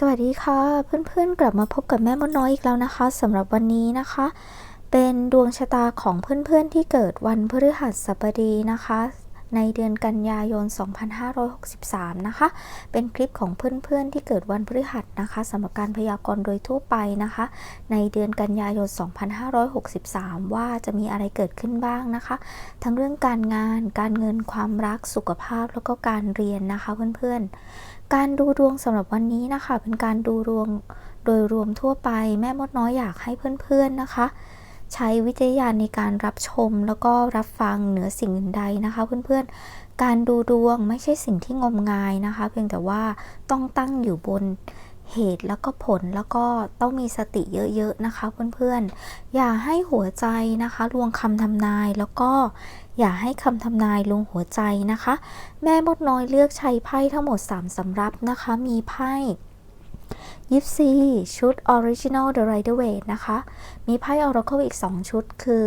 สวัสดีค่ะ เพื่อนๆ กลับมาพบกับแม่มดน้อยอีกแล้วนะคะสำหรับวันนี้นะคะ เป็นดวงชะตาของเพื่อนๆที่เกิดวันพฤหัสบดีนะคะ ในเดือนกันยายน 2563 นะคะ เป็นคลิปของเพื่อนๆที่เกิดวันพฤหัสนะคะสำหรับการพยากรณ์โดยทั่วไปนะคะ ในเดือนกันยายน 2563 ว่าจะมีอะไรเกิดขึ้นบ้างนะคะ ทั้งเรื่องการงาน การเงินความรักสุขภาพแล้วก็การเรียนนะคะเพื่อนๆ การดูดวงสำหรับวันนี้นะคะ เป็นการดูดวงโดยรวมทั่วไป แม่มดน้อยอยากให้เพื่อนๆนะคะ ใช้วิจารณญาณในการรับชมแล้วก็รับฟังเหนือสิ่งอื่นใดนะคะ เพื่อนๆ การดูดวงไม่ใช่สิ่งที่งมงายนะคะ เพียงแต่ว่าต้องตั้งอยู่บนเหตุแล้วก็ผลแล้วก็ต้องมีสติเยอะๆนะคะ เพื่อนๆ อย่าให้หัวใจนะคะลวงคำทำนายแล้วก็ อย่าให้คำทำนายลงหัวใจนะคะ แม่มดน้อยเลือกใช้ไพ่ทั้งหมด 3สำรับนะคะ มีไพ่ยิปซีชุด Original The Rider Waite นะคะ มีไพ่ Oracle อีก 2 ชุดคือ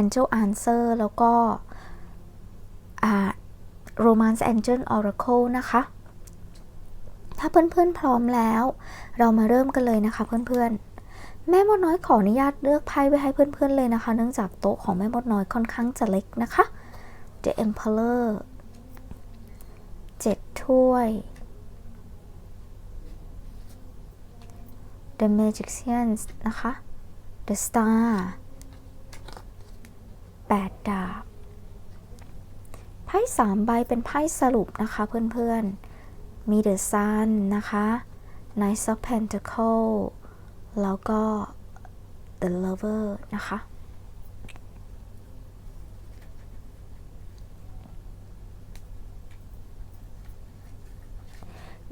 Angel Answer แล้วก็อ่า Romance Angel Oracle นะคะ ถ้าเพื่อนๆพร้อมแล้ว เรามาเริ่มกันเลยนะคะเพื่อนๆ แม่มดน้อยขออนุญาตเลือกไพ่ไว้ให้เพื่อนๆเลยนะคะ เนื่องจากโต๊ะของแม่มดน้อยค่อนข้างจะเล็กนะคะ The Emperor 7 ถ้วย The Magicians นะคะ The Star 8 ดาบ ไพ่3ใบเป็นไพ่สรุปนะคะเพื่อนๆ มี The Sun นะคะ Knight of Pentacles แล้วก็ The Lover นะคะ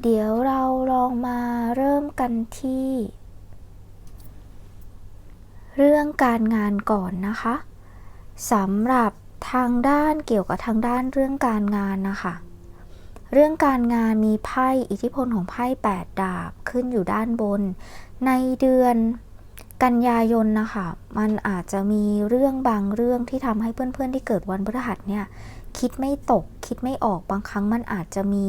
เดี๋ยวเราลองมาเริ่มกันที่ เรื่องการงานก่อนนะคะสำหรับทางด้านเกี่ยวกับทางด้านเรื่องการงานนะคะ เรื่องการงานมีไพ่อิทธิพลของไพ่8 ดาบขึ้นอยู่ด้านบน ในเดือนกันยายนนะคะมันอาจจะมีเรื่องบางเรื่องที่ทำให้เพื่อนๆที่เกิดวันพฤหัสเนี่ยคิดไม่ตกคิดไม่ออกบางครั้งมันอาจจะมี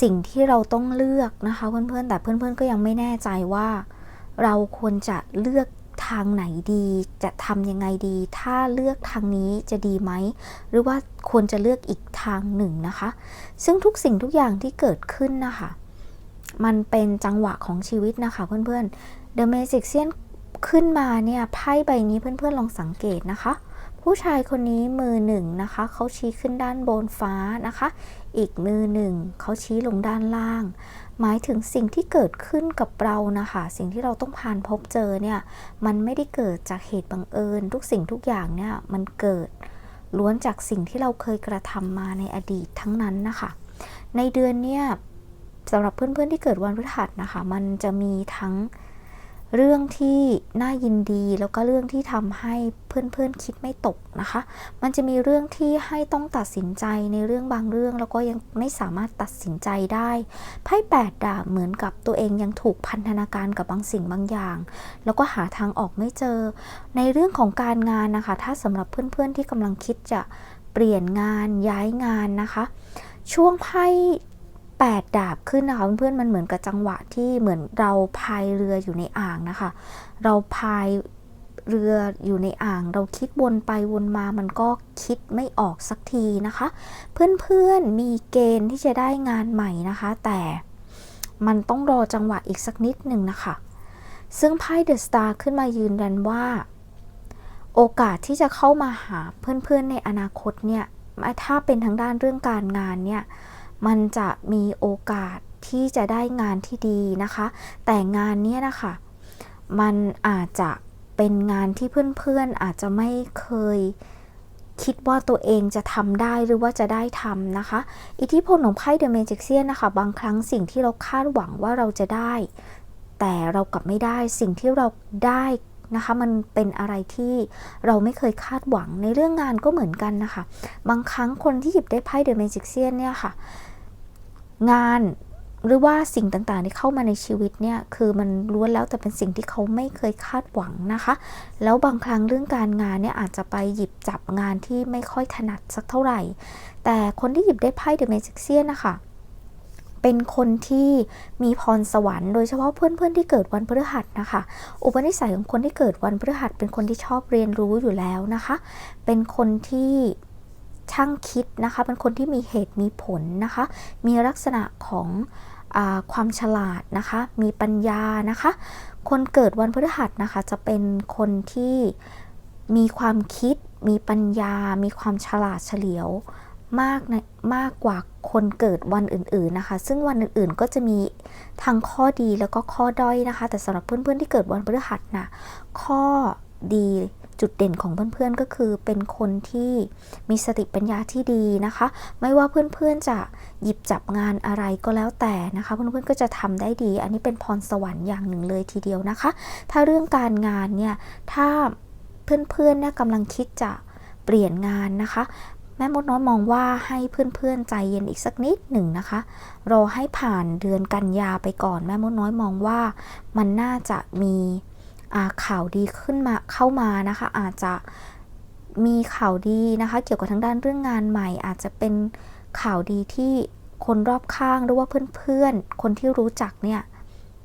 สิ่งที่เราต้องเลือกนะคะเพื่อนๆแต่เพื่อนๆก็ยังไม่แน่ใจว่า เราควรจะเลือก ทางไหนดี จะทำยังไงดี ถ้าเลือกทางนี้จะดีไหม หรือว่าควรจะเลือกอีกทางหนึ่งนะคะ ซึ่งทุกสิ่งทุกอย่างที่เกิดขึ้นนะคะ มันเป็นจังหวะของชีวิตนะคะเพื่อนๆ The Magician ขึ้นมาเนี่ยไพ่ใบนี้เพื่อนๆลองสังเกตนะคะ ผู้ชายคนนี้มือหนึ่งนะคะเขาชี้ขึ้นด้านบนฟ้านะคะ อีกมือหนึ่งเขาชี้ลงด้านล่าง หมายถึงสิ่งที่เกิดขึ้นกับเรานะคะ สิ่งที่เราต้องผ่านพบเจอเนี่ยมันไม่ได้เกิดจากเหตุบังเอิญ ทุกสิ่งทุกอย่างเนี่ยมันเกิดล้วนจากสิ่งที่เราเคยกระทำมาในอดีตทั้งนั้นนะคะ ในเดือนเนี่ยสำหรับเพื่อนๆที่เกิดวันพฤหัสนะคะ มันจะมีทั้ง เรื่องที่น่ายินดีแล้วก็เรื่องที่ทำให้เพื่อนๆคิดไม่ตกนะคะ มันจะมีเรื่องที่ให้ต้องตัดสินใจในเรื่องบางเรื่อง แล้วก็ยังไม่สามารถตัดสินใจได้ไพ่แปดดาบเหมือนกับตัวเองยังถูกพันธนาการกับบางสิ่งบางอย่าง แล้วก็หาทางออกไม่เจอ ในเรื่องของการงานนะคะ ถ้าสำหรับเพื่อนๆที่กำลังคิดจะเปลี่ยนงานย้ายงานนะคะ ช่วงไพ่ 8 ดาบขึ้นนะคะเพื่อนๆมันเหมือนกับจังหวะที่เหมือนเราพายเรืออยู่ในอ่างนะคะ เราพายเรืออยู่ในอ่าง เราคิดวนไปวนมามันก็คิดไม่ออกสักทีนะคะ เพื่อนๆมีเกณฑ์ที่จะได้งานใหม่นะคะ แต่มันต้องรอจังหวะอีกสักนิดหนึ่งนะคะ ซึ่งไพ่เดอะสตาร์ขึ้นมายืนยันว่า โอกาสที่จะเข้ามาหาเพื่อนๆในอนาคตเนี่ยถ้าเป็นทางด้านเรื่องการงานเนี่ย มันจะมีโอกาสที่จะได้งานที่ดีนะคะ แต่งานนี้นะคะมันอาจจะเป็นงานที่เพื่อนๆอาจจะไม่เคยคิดว่าตัวเองจะทำได้หรือว่าจะได้ทำนะคะ อิทธิพลของไพ่เดอะเมจิกเซียนนะคะ บางครั้งสิ่งที่เราคาดหวังว่าเราจะได้ แต่เรากลับไม่ได้สิ่งที่เราได้นะคะ มันเป็นอะไรที่เราไม่เคยคาดหวังในเรื่องงานก็เหมือนกันนะคะ บางครั้งคนที่หยิบได้ไพ่เดอะเมจิกเซียนเนี่ยค่ะ งานหรือว่าสิ่งต่างๆที่เข้ามาในชีวิตเนี่ยคือมันล้วนแล้วแต่เป็นสิ่งที่เขาไม่เคยคาดหวังนะคะ แล้วบางครั้งเรื่องการงานเนี่ยอาจจะไปหยิบจับงานที่ไม่ค่อยถนัดสักเท่าไหร่ แต่คนที่หยิบได้ไพ่เดอะเมจิกเซียนนะคะเป็นคนที่มีพรสวรรค์โดยเฉพาะเพื่อนๆที่เกิดวันพฤหัสนะคะ อุปนิสัยของคนที่เกิดวันพฤหัส เป็นคนที่ชอบเรียนรู้อยู่แล้วนะคะ เป็นคนที่ ช่างคิดนะคะ เป็นคนที่มีเหตุมีผลนะคะ มีลักษณะของอความฉลาดนะคะ มีปัญญานะคะ คนเกิดวันพฤหัสนะคะ จะเป็นคนที่มีความคิด มีปัญญา มีความฉลาดเฉลียวมากในมากกว่าคนเกิดวันอื่นๆนะคะ ซึ่งวันอื่นๆก็จะมีทั้งข้อดีแล้วก็ข้อด้อยนะคะ แต่สำหรับเพื่อนๆที่เกิดวันพฤหัสนะข้อดี จุดเด่นของเพื่อนๆก็คือเป็นคนที่มีสติปัญญาที่ดีนะคะ ไม่ว่าเพื่อนๆจะหยิบจับงานอะไรก็แล้วแต่นะคะ เพื่อนๆก็จะทำได้ดี อันนี้เป็นพรสวรรค์อย่างหนึ่งเลยทีเดียวนะคะ ถ้าเรื่องการงานเนี่ยถ้าเพื่อนๆเนี่ยกำลังคิดจะเปลี่ยนงานนะคะแม่มดน้อยมองว่าให้เพื่อนๆใจเย็นอีกสักนิดหนึ่งนะคะ รอให้ผ่านเดือนกันยาไปก่อน แม่มดน้อยมองว่ามันน่าจะมี ข่าวดีขึ้นมาเข้ามานะคะ อาจจะมีข่าวดีนะคะ เกี่ยวกับทางด้านเรื่องงานใหม่ อาจจะเป็นข่าวดีที่คนรอบข้างหรือว่าเพื่อนๆ คนที่รู้จักเนี่ย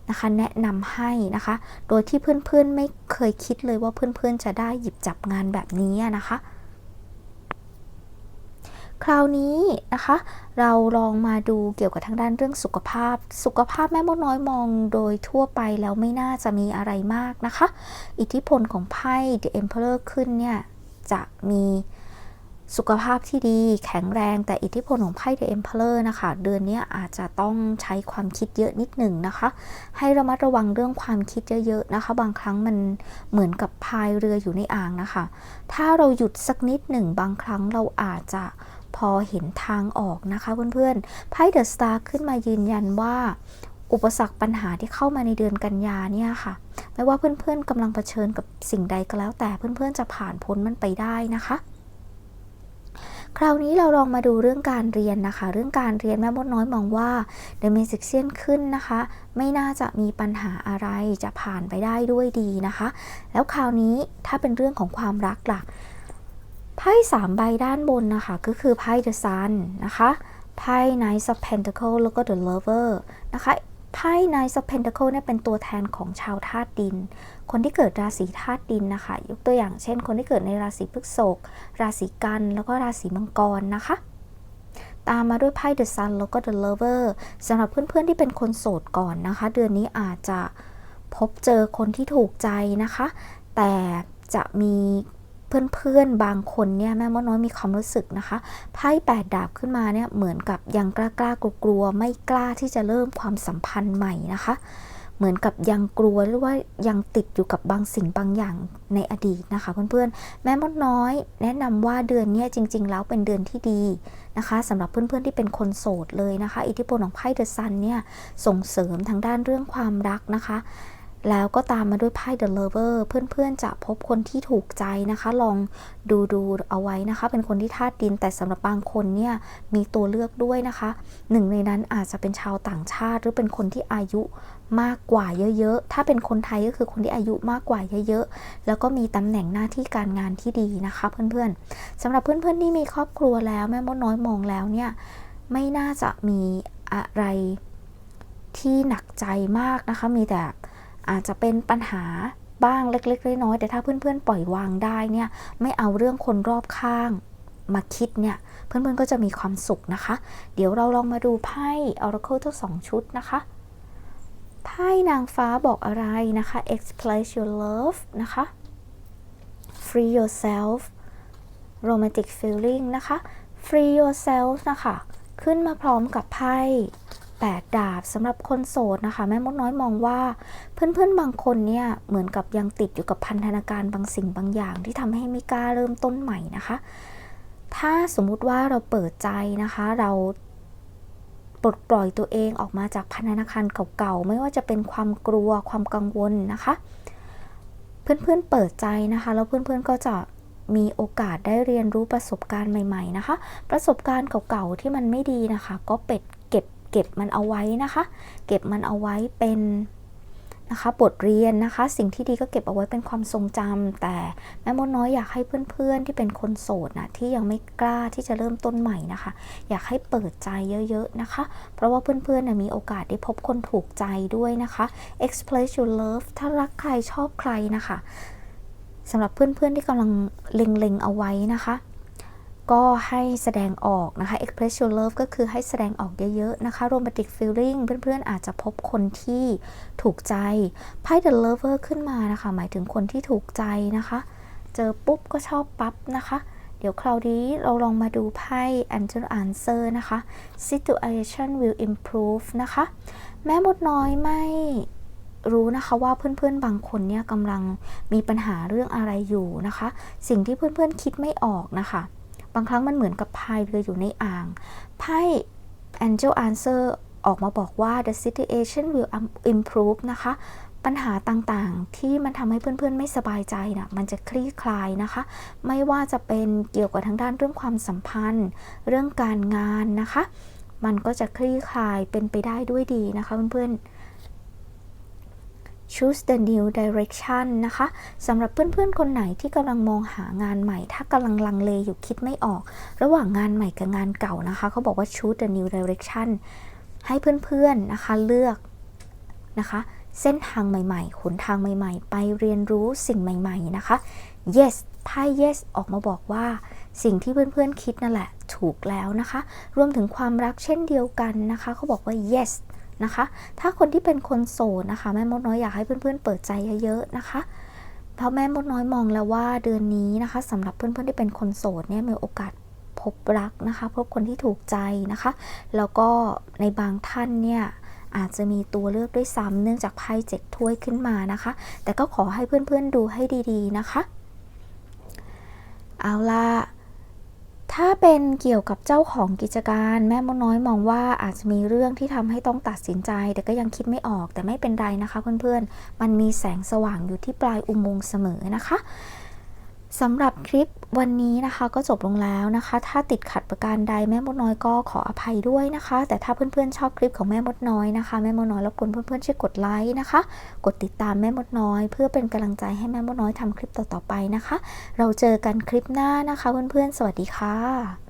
นะคะแนะนำให้นะคะ โดยที่เพื่อนๆไม่เคยคิดเลยว่าเพื่อนๆจะได้หยิบจับงานแบบนี้นะคะ คราวนี้นะคะ เราลองมาดูเกี่ยวกับทางด้านเรื่องสุขภาพ สุขภาพแม่มดน้อยมองโดยทั่วไปแล้วไม่น่าจะมีอะไรมากนะคะ อิทธิพลของไพ่ The Emperor ขึ้นเนี่ย จะมีสุขภาพที่ดีแข็งแรงแต่อิทธิพลของไพ่ The Emperor นะคะ เดือนนี้อาจจะต้องใช้ความคิดเยอะนิดหนึ่งนะคะ ให้ระมัดระวังเรื่องความคิดเยอะๆนะคะ บางครั้งมันเหมือนกับพายเรืออยู่ในอ่างนะคะ ถ้าเราหยุดสักนิดหนึ่งบางครั้งเราอาจจะ พอเห็นทางออกนะคะเพื่อนๆไพ่เดอะสตาร์ขึ้นมายืนยันว่า อุปสรรคปัญหาที่เข้ามาในเดือนกันยาเนี่ยค่ะ ไม่ว่าเพื่อนๆกำลังเผชิญกับสิ่งใดก็แล้ว แต่เพื่อนๆจะผ่านพ้นมันไปได้นะคะคราวนี้เราลองมาดูเรื่องการเรียนนะคะ เรื่องการเรียนแม่มดน้อยมองว่า The Magician ขึ้นนะคะ ไม่น่าจะมีปัญหาอะไรจะผ่านไปได้ด้วยดีนะคะ แล้วคราวนี้ถ้าเป็นเรื่องของความรักล่ะ ไพ่สามใบด้านบนนะคะ ก็คือไพ่ The Sun นะคะ ไพ่ Knight of Pentacle แล้วก็ The Lover นะคะไพ่ Knight of Pentacle เนี่ยเป็นตัวแทนของชาวธาตุดิน คนที่เกิดราศีธาตุดินนะคะ ยกตัวอย่างเช่น คนที่เกิดในราศีพฤษภราศีกันแล้วก็ราศีมังกรนะคะตามมาด้วยไพ่ The Sun แล้วก็ The Lover สำหรับเพื่อนๆที่เป็นคนโสดก่อนนะคะ เดือนนี้อาจจะพบเจอคนที่ถูกใจนะคะ แต่จะมี เพื่อนๆบางคนเนี่ยแม่มดน้อยมีความรู้สึกนะคะไพ่แปดดาบขึ้นมาเนี่ยเหมือนกับยังกล้ากล้ากลัวๆไม่กล้าที่จะเริ่มความสัมพันธ์ใหม่นะคะ เหมือนกับยังกลัวหรือว่ายังติดอยู่กับบางสิ่งบางอย่างในอดีตนะคะ เพื่อนๆแม่มดน้อย แนะนำว่าเดือนนี้จริง ๆ แล้วเป็นเดือนที่ดีนะคะสำหรับเพื่อนๆที่เป็นคนโสดเลยนะคะ อิทธิพลของไพ่เดอะซันเนี่ยส่งเสริมทางด้านเรื่องความรักนะคะ แล้วก็ตามมาด้วยไพ่ The Lover เพื่อนๆจะพบคนที่ถูกใจนะคะ ลองดูดูเอาไว้นะคะ เป็นคนที่ธาตุดินแต่สำหรับบางคนเนี่ยมีตัวเลือกด้วยนะคะหนึ่งในนั้นอาจจะเป็นชาวต่างชาติ หรือเป็นคนที่อายุมากกว่าเยอะๆ ถ้าเป็นคนไทยก็คือคนที่อายุมากกว่าเยอะๆ แล้วก็มีตำแหน่งหน้าที่การงานที่ดีนะคะ เพื่อนๆสำหรับเพื่อนๆที่มีครอบครัวแล้วแม่มดน้อยมองแล้วเนี่ยไม่น่าจะมีอะไรที่หนักใจมากนะคะ มีแต่ อาจจะเป็นปัญหาบ้างเล็กๆน้อยๆแต่ถ้าเพื่อนๆ ปล่อยวางได้เนี่ยไม่เอาเรื่องคนรอบข้างมาคิดเนี่ย เพื่อนๆก็จะมีความสุขนะคะ เดี๋ยวเราลองมาดูไพ่ Oracle ทั้งสองชุดนะคะไพ่นางฟ้าบอกอะไรนะคะ express your love นะคะ free yourself romantic feeling นะคะ free yourself นะคะ ขึ้นมาพร้อมกับไพ่ 8 ดาบสำหรับคนโสดนะคะ แม่มดน้อยมองว่า เพื่อนๆบางคนเนี่ยเหมือนกับยังติดอยู่กับพันธนาการบางสิ่งบางอย่าง ที่ทำให้ไม่กล้าเริ่มต้นใหม่นะคะ ถ้าสมมุติว่าเราเปิดใจนะคะ เราปลดปล่อยตัวเองออกมาจากพันธนาการเก่าๆ ไม่ว่าจะเป็นความกลัวความกังวลนะคะ เพื่อนๆเปิดใจนะคะ แล้วเพื่อนๆก็จะมีโอกาสได้เรียนรู้ประสบการณ์ใหม่ ๆ นะคะ ประสบการณ์เก่าๆ ที่มันไม่ดีนะคะ ก็เป็ด เก็บมันเอาไว้นะคะ เก็บมันเอาไว้เป็นนะคะบทเรียนนะคะ สิ่งที่ดีก็เก็บเอาไว้เป็นความทรงจำแต่แม่มดน้อยอยากให้เพื่อนๆที่เป็นคนโสดนะที่ยังไม่กล้าที่จะเริ่มต้นใหม่นะคะ อยากให้เปิดใจเยอะๆนะคะ เพราะว่าเพื่อนๆนะมีโอกาสได้พบคนถูกใจด้วยนะคะ express your love ถ้ารักใครชอบใครนะคะสำหรับเพื่อนๆที่กำลังเล็งๆเอาไว้นะคะ ก็ให้แสดงออกนะคะ express your love ก็คือให้แสดงออกเยอะๆนะคะ romantic feeling เพื่อนๆอาจจะพบคนที่ถูกใจไพ่ the lover ขึ้นมานะคะ หมายถึงคนที่ถูกใจนะคะ เจอปุ๊บก็ชอบปั๊บนะคะ เดี๋ยวคราวนี้เราลองมาดูไพ่ angel answer นะคะ situation will improve นะคะ แม่มดน้อยไม่รู้นะคะว่าเพื่อนๆบางคนเนี่ยกำลังมีปัญหาเรื่องอะไรอยู่นะคะ สิ่งที่เพื่อนๆคิดไม่ออกนะคะ บางครั้งมันเหมือนกับพายเรืออยู่ในอ่างไพ่ Angel Answer ออกมาบอกว่า the situation will improve นะคะ ปัญหาต่างๆ ที่มันทำให้เพื่อนๆ ไม่สบายใจนะมันจะคลี่คลายนะคะ ไม่ว่าจะเป็นเกี่ยวกับทางด้านเรื่องความสัมพันธ์ เรื่องการงานนะคะ มันก็จะคลี่คลายเป็นไปได้ด้วยดีนะคะเพื่อนๆ choose the new direction นะคะสำหรับเพื่อนๆ คนไหนที่กำลังมองหางานใหม่ ถ้ากำลังลังเลอยู่คิดไม่ออก ระหว่างงานใหม่กับงานเก่านะคะเขาบอกว่า choose the new direction ให้เพื่อนๆนะคะเลือกนะคะเส้นทางใหม่ๆหนทางใหม่ๆ ไปเรียนรู้สิ่งใหม่ๆนะคะ yes ไพ่ yes ออกมาบอกว่า สิ่งที่เพื่อนๆคิดนั่นแหละถูกแล้วนะคะ รวมถึงความรักเช่นเดียวกันนะคะเขาบอกว่า yes นะคะ ถ้าคนที่เป็นคนโสดนะคะ แม่มดน้อยอยากให้เพื่อนๆเปิดใจเยอะๆนะคะเพราะแม่มดน้อยมองแล้วว่าเดือนนี้นะคะสำหรับเพื่อนๆที่เป็นคนโสดเนี่ยมีโอกาสพบรักนะคะ พบคนที่ถูกใจนะคะ แล้วก็ในบางท่านเนี่ยอาจจะมีตัวเลือกด้วยซ้ำเนื่องจากไพ่เจ็ดถ้วยขึ้นมานะคะ แต่ก็ขอให้เพื่อนๆดูให้ดีๆนะคะ เอาล่ะ ถ้าเป็นเกี่ยวกับเจ้าของกิจการแม่มดน้อยมองว่าอาจจะมีเรื่องที่ทำให้ต้องตัดสินใจ แต่ก็ยังคิดไม่ออกแต่ไม่เป็นไรนะคะเพื่อนๆ มันมีแสงสว่างอยู่ที่ปลายอุโมงค์เสมอนะคะ สำหรับคลิปวันนี้นะคะก็จบลงแล้วนะคะ ถ้าติดขัดประการใดแม่มดน้อยก็ขออภัยด้วยนะคะ แต่ถ้าเพื่อนๆชอบคลิปของแม่มดน้อยนะคะ แม่มดน้อยรบกวนเพื่อนๆช่วยกดไลค์นะคะ กดติดตามแม่มดน้อย เพื่อเป็นกำลังใจให้แม่มดน้อยทำคลิปต่อๆไปนะคะ เราเจอกันคลิปหน้านะคะ เพื่อนๆสวัสดีค่ะ